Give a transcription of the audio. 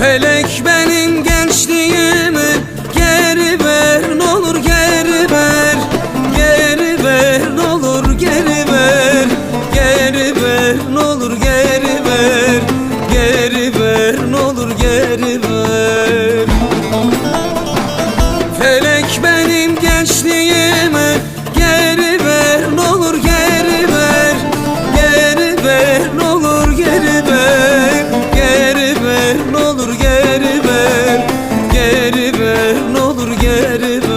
Felek benim gençliğimi geri ver ne olur geri ver. Geri ver ne olur geri ver. Geri ver ne olur geri ver. Geri ver ne olur geri ver. Felek benim gençliğimi it